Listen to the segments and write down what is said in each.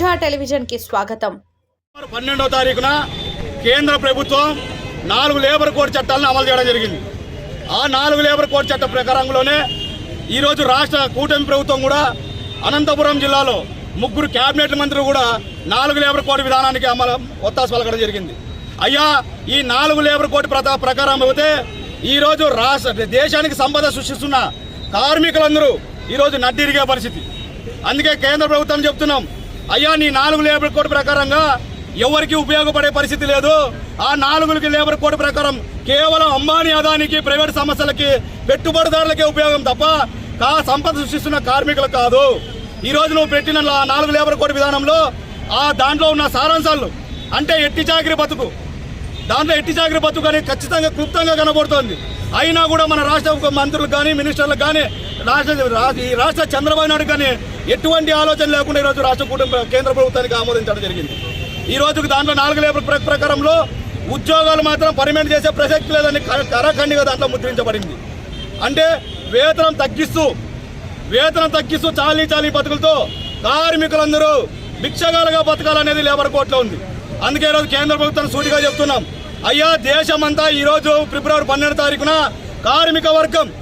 ప్రజా టెలివిజన్కి స్వాగతం. పన్నెండవ తారీఖున కేంద్ర ప్రభుత్వం నాలుగు లేబర్ కోడ్ చట్టాలను అమలు చేయడం జరిగింది. ఆ నాలుగు లేబర్ కోడ్ చట్ట ప్రకారంలోనే ఈరోజు రాష్ట్ర కూటమి ప్రభుత్వం కూడా అనంతపురం జిల్లాలో ముగ్గురు కేబినెట్ మంత్రులు కూడా నాలుగు లేబర్ కోడ్ విధానానికి అమలు ఒత్తాసు పలకడం జరిగింది. అయ్యా ఈ నాలుగు లేబర్ కోడ్ ప్రకారం అయితే ఈరోజు రాష్ట్ర దేశానికి సంపద సృష్టిస్తున్న కార్మికులందరూ ఈరోజు నడ్డిరిగే పరిస్థితి. అందుకే కేంద్ర ప్రభుత్వం చెప్తున్నాం అయ్యా నీ నాలుగు లేబర్ కోడ్ ప్రకారంగా ఎవరికి ఉపయోగపడే పరిస్థితి లేదు. ఆ నాలుగులకి లేబర్ కోడ్ ప్రకారం కేవలం అంబానీ అదానికి ప్రైవేట్ సంస్థలకి పెట్టుబడిదారులకే ఉపయోగం తప్ప కా సంపద సృష్టిస్తున్న కార్మికులకు కాదు. ఈ రోజు నువ్వు పెట్టిన నాలుగు లేబర్ కోడ్ విధానంలో ఆ దాంట్లో ఉన్న సారాంశాలు అంటే ఎట్టి చాకరి బతుకు దాంట్లో ఎట్టి చాకరి బతుకు అనేది ఖచ్చితంగా క్లుప్తంగా కనబడుతోంది. అయినా కూడా మన రాష్ట్ర మంత్రులకు కానీ మినిస్టర్లకు కానీ రాష్ట్ర ఈ రాష్ట్ర చంద్రబాబు నాయుడు కానీ ఎటువంటి ఆలోచన లేకుండా ఈరోజు రాష్ట్ర కూటమి కేంద్ర ప్రభుత్వానికి ఆమోదించడం జరిగింది. ఈ రోజుకి దాంట్లో నాలుగు లేబర్ ప్ర- ప్రకారంలో ఉద్యోగాలు మాత్రం పర్మనెంట్ చేసే ప్రసక్తి లేదని కరఖండిగా దాంట్లో ముద్రించబడింది. అంటే వేతనం తగ్గిస్తూ వేతనం తగ్గిస్తూ చాలీ చాలీ బతుకులతో కార్మికులందరూ భిక్షగాలుగా బతకాలనేది లేబర్ కోర్టులో ఉంది. అందుకే ఈరోజు కేంద్ర ప్రభుత్వం సూటిగా చెప్తున్నాం. అయ్యా దేశమంతా ఈరోజు ఫిబ్రవరి పన్నెండు తారీఖున కార్మిక వర్గం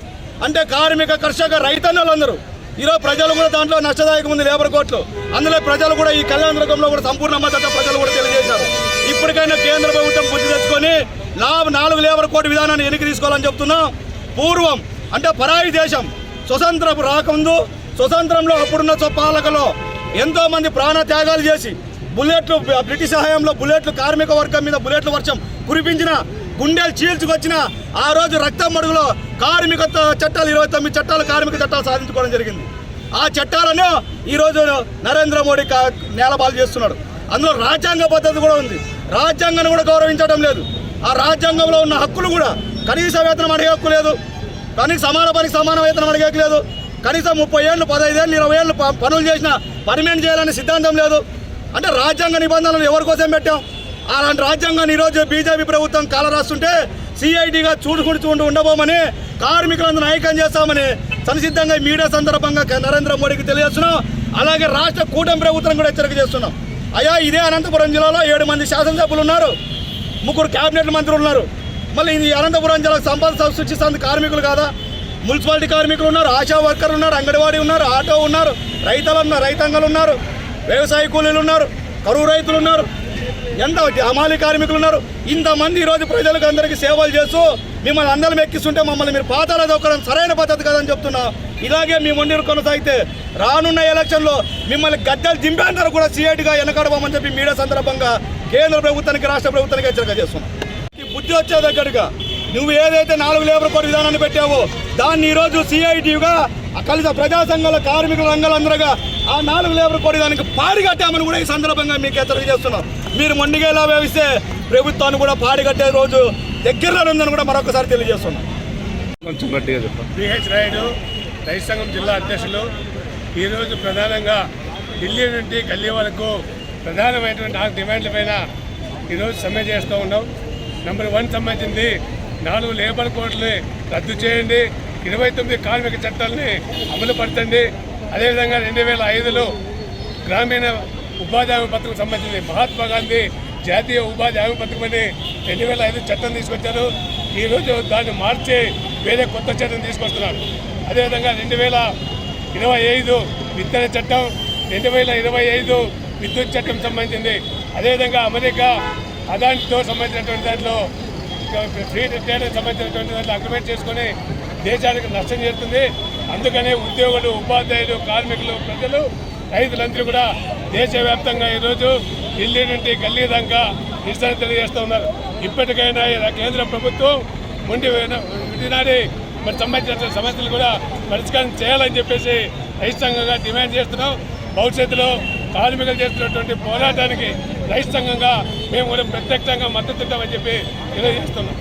అంటే కార్మిక కర్షక రైతన్నలందరూ ఈరోజు ప్రజలు కూడా దాంట్లో నష్టదాయకం ఉంది లేబర్ కోర్టులు. అందులో ప్రజలు కూడా ఈ కళ్యాణ కూడా సంపూర్ణ మద్దతు ప్రజలు కూడా తెలియజేశారు. ఇప్పటికైనా కేంద్ర ప్రభుత్వం బుద్ధి తెచ్చుకొని లాభ నాలుగు లేబర్ కోర్టు విధానాన్ని వెనక్కి తీసుకోవాలని చెప్తున్నాం. పూర్వం అంటే పరాయి దేశం స్వతంత్రం రాకముందు స్వతంత్రంలో అప్పుడున్న పాలకలో ఎంతో మంది ప్రాణ త్యాగాలు చేసి బుల్లెట్లు బ్రిటిష్ సహాయంలో బుల్లెట్లు కార్మిక వర్గం మీద బుల్లెట్ల వర్షం కురిపించిన గుండెలు చీల్చుకొచ్చిన ఆ రోజు రక్తం మడుగులో కార్మిక చట్టాలు ఇరవై తొమ్మిది చట్టాలు కార్మిక చట్టాలు సాధించుకోవడం జరిగింది. ఆ చట్టాలను ఈరోజు నరేంద్ర మోడీ నేలపాలు నేలబాలు చేస్తున్నాడు. అందులో రాజ్యాంగ పద్ధతి కూడా ఉంది. రాజ్యాంగాన్ని కూడా గౌరవించడం లేదు. ఆ రాజ్యాంగంలో ఉన్న హక్కులు కూడా కనీస వేతనం అడిగే హక్కు లేదు. కనీస సమాన పనికి సమాన వేతనం అడిగేయలేదు కనీసం ముప్పై ఏళ్ళు పదహైదు ఏళ్ళు ఇరవై ఏళ్ళు ప- పనులు చేసిన పర్మనెంట్ చేయాలనే సిద్ధాంతం లేదు. అంటే రాజ్యాంగ నిబంధనలు ఎవరి కోసం పెట్టాం? అలాంటి రాజ్యాంగాన్ని ఈరోజు బీజేపీ ప్రభుత్వం కాల సిఐడిగా చూడుకుంటూ ఉండబోమని కార్మికులందరూ ఐక్యం చేస్తామని సంసిద్ధంగా మీడియా సందర్భంగా నరేంద్ర మోడీకి తెలియజేస్తున్నాం. అలాగే రాష్ట్ర కూటమి ప్రభుత్వం కూడా హెచ్చరిక చేస్తున్నాం. అయ్యా ఇదే అనంతపురం జిల్లాలో ఏడు మంది శాసనసభ్యులు ఉన్నారు. ముగ్గురు కేబినెట్ మంత్రులు ఉన్నారు. మళ్ళీ ఈ అనంతపురం జిల్లా సంపద సృష్టిస్తుంది కార్మికులు కాదా? మున్సిపాలిటీ కార్మికులు ఉన్నారు ఆశా వర్కర్లు ఉన్నారు అంగన్వాడీ ఉన్నారు ఆటో ఉన్నారు రైతులు ఉన్నారు రైతాంగాలు ఉన్నారు వ్యవసాయ కూలీలు ఉన్నారు కరువు రైతులు ఉన్నారు. ఎంత అమాలి కార్మికులు ఉన్నారు ఇంతమంది ఈరోజు ప్రజలకు అందరికీ సేవలు చేస్తూ మిమ్మల్ని అందరం ఎక్కిస్తుంటే మమ్మల్ని మీరు పాతాల దొక్కడం సరైన పద్ధతి కదని చెప్తున్నా. ఇలాగే మీ మొండిరు కొనసాగితే రానున్న ఎలక్షన్లో మిమ్మల్ని గద్దెలు దింపేందరూ కూడా సీఐటిగా వెనకడబోమని చెప్పి మీడియా సందర్భంగా కేంద్ర ప్రభుత్వానికి రాష్ట్ర ప్రభుత్వానికి హెచ్చరిక చేస్తున్నాం. ఈ బుద్ధి వచ్చే దగ్గరగా నువ్వు ఏదైతే నాలుగు లేబర్ కోడ్ విధానాన్ని పెట్టావో దాన్ని ఈరోజు సిఐటిగా కలిసి ప్రజా సంఘాల కార్మికుల రంగాలందరగా ఆ నాలుగు లేబర్ కోడ్ విధానానికి పారిగట్టామని కూడా ఈ సందర్భంగా మీకు హెచ్చరిక చేస్తున్నాం. మీరు మొండిగేలా వ్యవస్తే ప్రభుత్వాన్ని కూడా పాడి కట్టే రోజు దగ్గరలో ఉందని కూడా మరొకసారి తెలియజేస్తున్నాం. కొంచెం గట్టిగా చెప్పండి బిహెచ్ రాయుడు రైతు సంఘం జిల్లా అధ్యక్షులు ఈరోజు ప్రధానంగా ఢిల్లీ నుండి గల్లీ వరకు ప్రధానమైనటువంటి నాలుగు డిమాండ్ల పైన ఈరోజు సమ్మె చేస్తూ ఉన్నాం. నెంబర్ వన్ సంబంధించింది నాలుగు లేబర్ కోడ్లు రద్దు చేయండి ఇరవై తొమ్మిది కార్మిక చట్టాలని అమలు పరచండి. అదేవిధంగా రెండు వేల ఐదులో గ్రామీణ ఉపాధి హామీ పథకం సంబంధించింది. మహాత్మా గాంధీ జాతీయ ఉపాధి హామీ పథకం అని రెండు వేల ఐదు చట్టం తీసుకొచ్చారు. ఈరోజు దాన్ని మార్చి వేరే కొత్త చట్టం తీసుకొస్తున్నారు. అదేవిధంగా రెండు వేల ఇరవై ఐదు విత్తన చట్టం రెండు వేల ఇరవై ఐదు విద్యుత్ చట్టం సంబంధించింది. అదేవిధంగా అమెరికా అదానితో సంబంధించినటువంటి దాంట్లో ఫ్రీ ట్రేడ్ సంబంధించినటువంటి దాంట్లో అగ్రిమెంట్ చేసుకొని దేశానికి నష్టం చేస్తుంది అందుకనే ఉద్యోగులు ఉపాధ్యాయులు కార్మికులు ప్రజలు రైతులందరూ కూడా దేశవ్యాప్తంగా ఈరోజు ఢిల్లీ నుండి గల్లీ దాకా నిరసన తెలియజేస్తూ ఉన్నారు. ఇప్పటికైనా కేంద్ర ప్రభుత్వం ముందు విధినాడి మరి సంబంధించిన సమస్యలు కూడా పరిష్కారం చేయాలని చెప్పేసి రైతాంగంగా డిమాండ్ చేస్తున్నాం. భవిష్యత్తులో కార్మికులు చేస్తున్నటువంటి పోరాటానికి రైతాంగంగా మేము కూడా ప్రత్యక్షంగా మద్దతు ఇద్దామని చెప్పి తెలియజేస్తున్నాం.